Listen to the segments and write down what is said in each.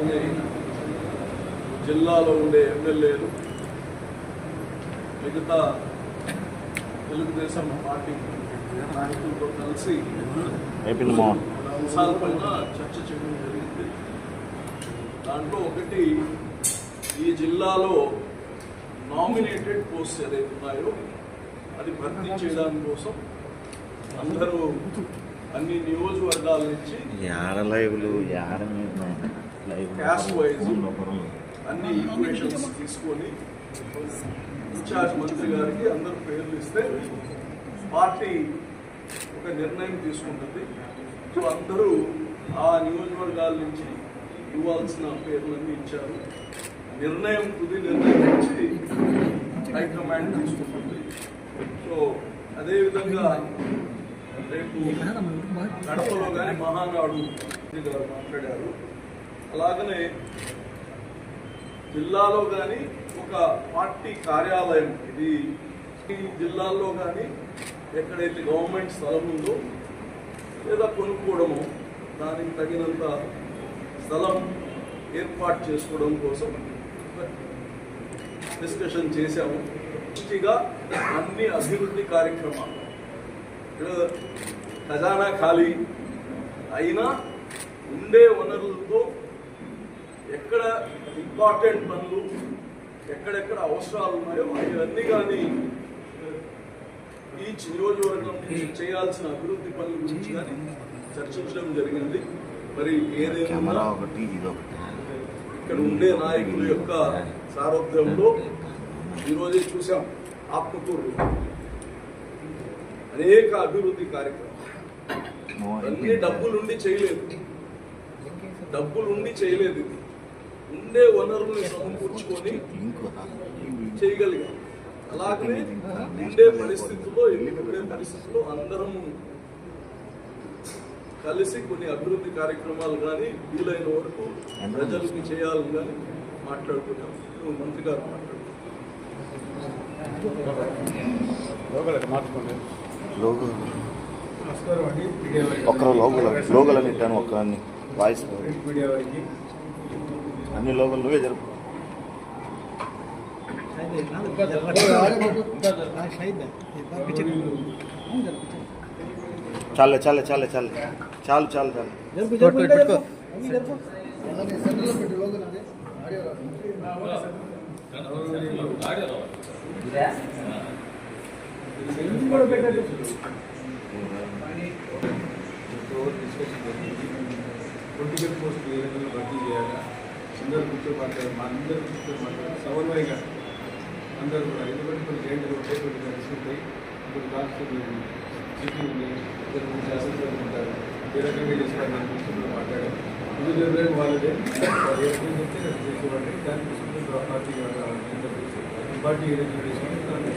అలాగే జిల్లాలో ఉండే ఎమ్మెల్యేలు మిగతా తెలుగుదేశం పార్టీ నాయకులతో కలిసి మోహన్. అంశాలపైన చర్చ చేయడం జరిగింది. దాంట్లో ఒకటి ఈ జిల్లాలో నామినేటెడ్ పోస్ట్ ఏదైతే ఉన్నాయో అది భర్తీ చేయడానికి కోసం అందరూ అన్ని నియోజకవర్గాల నుంచి యాడ లైవ్లు యాడ Caste wise. అన్ని ఈక్వేషన్స్ తీసుకొని ఇన్ఛార్జ్ మంత్రి గారికి అందరు పేర్లు ఇస్తే పార్టీ ఒక నిర్ణయం తీసుకుంటుంది. సో అందరూ ఆ నియోజకవర్గాల నుంచి ఇవ్వాల్సిన పేర్లన్నీ ఇచ్చారు. నిర్ణయం తుది నిర్ణయం నుంచి హైకమాండ్ తీసుకుంటుంది. సో అదేవిధంగా రేపు కడపలో కానీ మహానాడు గారు మాట్లాడారు. అలాగనే జిల్లాలో కానీ ఒక పార్టీ కార్యాలయం ఇది. ఈ జిల్లాల్లో కానీ ఎక్కడైతే గవర్నమెంట్ స్థలం ఉందో లేదా కొనుక్కోవడము దానికి తగినంత స్థలం ఏర్పాటు చేసుకోవడం కోసం డిస్కషన్ చేశాము. పూర్తిగా అన్ని అభివృద్ధి కార్యక్రమాలు ఇక్కడ ఖజానా ఖాళీ అయినా ఉండే వనరులతో ఎక్కడ ఇంపార్టెంట్ పనులు ఎక్కడెక్కడ అవసరాలు ఉన్నాయో అవన్నీ కానీ ఈచ్ నియోజకవర్గం చేయాల్సిన అభివృద్ధి పనుల గురించి కానీ చర్చించడం జరిగింది. మరి ఏదైనా ఒకటి ఇది ఒకటి. ఇక్కడ ఉండే నాయకుల యొక్క సారథ్యంలో ఈరోజే చూసాం ఆత్మకూరు. అనేక అభివృద్ధి కార్యక్రమాలు. అన్ని డబ్బులుండి చేయలేదు. డబ్బులుండి చేయలేదు ఇది. ఉండే వనరుల్ని సమకూర్చుకొని చేయగలిగాం. అలాగనే ఉండే పరిస్థితుల్లో ఉండే పరిస్థితుల్లో అందరం కలిసి కొన్ని అభివృద్ధి కార్యక్రమాలు కానీ వీలైన వరకు ప్రజలకి చేయాలని కానీ మాట్లాడుకుంటాం ఇప్పుడు మంత్రి గారు మాట్లాడుతున్నారు. లోగో నమస్కారం అండి. మీడియా వారికి. ఒక్కరు లోగోలు. లోగోలని వాయిస్ మీడియా వారికి అన్ని లోకల్ నువ్వే జరుపు చాలే చాలే చాలే చాలే. చాలు చాలు చాలు. పొలిటికల్ పోస్ట్ ఏ రకంగా భర్తీ చేయాలా అందరూ కూర్చో మాట్లాడారు మా అందరూ కూర్చో మాట్లాడారు సమన్వయంగా అందరూ కూడా ఎందుకంటే కొన్ని జైంట్లు ఉంటాయి కొన్ని కలిసి ఉంటాయి కొన్ని కాన్స్టిట్యూషన్ సిటీ ఉంది ఇద్దరు మూడు శాసనసభ్యులు ఉంటారు. ఏ రకంగా చేసుకోవాలని కూర్చొని మాట్లాడారు. ఇది నిర్ణయం వాళ్ళదే. వాళ్ళు ఏ చెప్తే అది చేసేవాడి దాని తీసుకుంటే పార్టీ పార్టీ ఏ చేసుకుంటే దాన్ని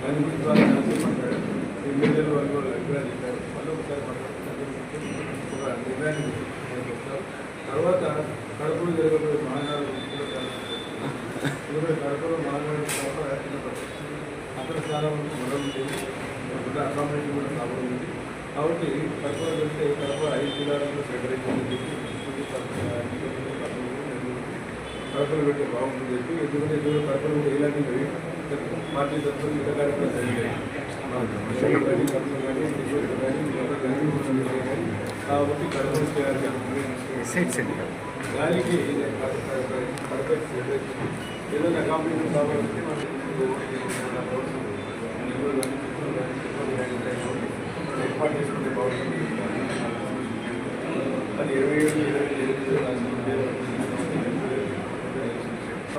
దాని గురించి వాళ్ళు కలిసి మాట్లాడారు. ఎమ్మెల్యేలు వాళ్ళు వాళ్ళు అభిప్రాయాలు చెప్పారు. వాళ్ళు ఒకసారి మాట్లాడుతున్నారు. ఒక నిర్ణయాన్ని తర్వాత కడపలో జరగబోయే మహానాడు కూడా మహానాడు అక్కడ చాలా మంది గొడవలు ఉండేది అకామిడేషన్ కూడా ప్రాబ్లం ఉంది. కాబట్టి కడపలో వెళ్తే కడప ఐదు జిల్లాలలో ఫెడరేషన్ అని చెప్పి బాగుంటుంది చెప్పి ఎందుకంటే ఎందుకంటే పార్టీ తరఫున ఇతర కార్యక్రమాలు జరిగాయి. కానీ కాబట్టి చేయాలి దానికి కడప ఏదైనా అకామిడేషన్ కావాలంటే మనం ఏర్పాటు చేసుకుంటే బాగుంటుంది అది ఇరవై ఏడు ఇరవై ఎనిమిది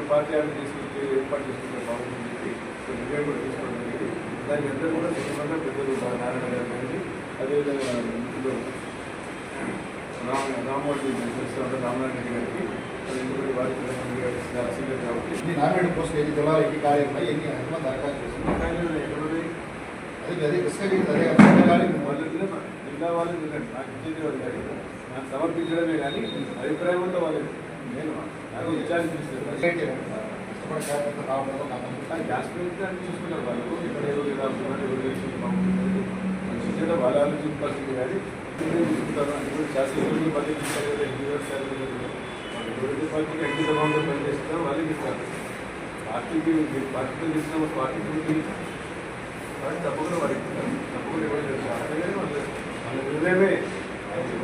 పార్టీ ఆమె తీసుకుంటే ఏర్పాటు చేసుకుంటే బాగుంటుంది చెప్పి నిర్ణయం కూడా తీసుకోవడం జరిగింది దానికి అందరూ కూడా సిద్ధంగా పెద్దలు బా- నారాయణ గారు కానీ అదేవిధంగా ఇప్పుడు రామ రామోజీ తెలుసు రామనారాయణ రెడ్డి గారికి ఎందుకంటే కాబట్టి నామినేట్ పోస్ట్ ఎన్ని జిల్లాలో ఎన్ని కార్యాలయం ఎన్ని ఎంతమంది దరఖాస్తు అది అదే డిస్కస్ అదే అదే వాళ్ళు జిల్లా వాళ్ళు ఎందుకంటే నాకు ఇచ్చేది వాళ్ళు కానీ నాకు సమర్పించడమే కానీ అభిప్రాయం అంతా వాళ్ళు. నేను నాకు కానీ గ్యాస్ అని చూసుకున్నారు వాళ్ళు. ఇక్కడ ఏదో ఇలా ఉన్నారు ఎవరు చేసి బాగుంటుంది వాళ్ళ ఆలోచించాల్సింది కానీ నేనే అంటే కూడా శాస్త్రీయ మధ్య చూస్తారు కదా ఎన్ని పార్టీకి ఎంత సభలో పనిచేస్తున్నాం వాళ్ళకి ఇస్తారు పార్టీకి మీరు పార్టీతో చేసిన పార్టీ గురించి వాడికి తప్పకుండా వాడికి ఇస్తాను తప్పకుండా ఇవ్వలేదు అలాగే వాళ్ళు వాళ్ళ నిర్ణయమే. అది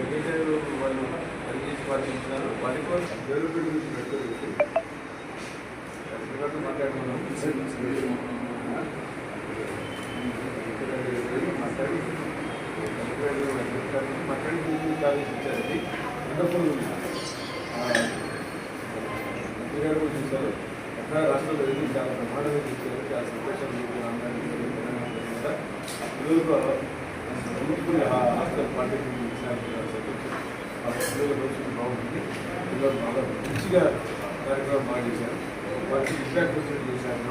వాళ్ళు పనిచేసి పార్టీ ఇచ్చినారు వాటికి వాళ్ళు డెవలప్మెంట్ గురించి పెట్టుకోలేదు కరెక్ట్గా మాట్లాడుకున్నాం మాట్లాడి మాట్లాడి కాలేజ్ ఇచ్చారండి వండర్ఫుల్ మంత్రి కూడా చూశారు. అక్కడ రాష్ట్రంలో వెళ్ళి చాలా ప్రమాణంగా చూశారు. చాలా సంతోషం హాస్టల్ పార్టీ ఇచ్చారు సంతోషం ఆ పిల్లల భవిష్యత్తు బాగుంటుంది పిల్లలు బాగా మంచిగా కార్యక్రమం బాగా చేశారు వారికి ఇంట్రాక్ట్ చేశారు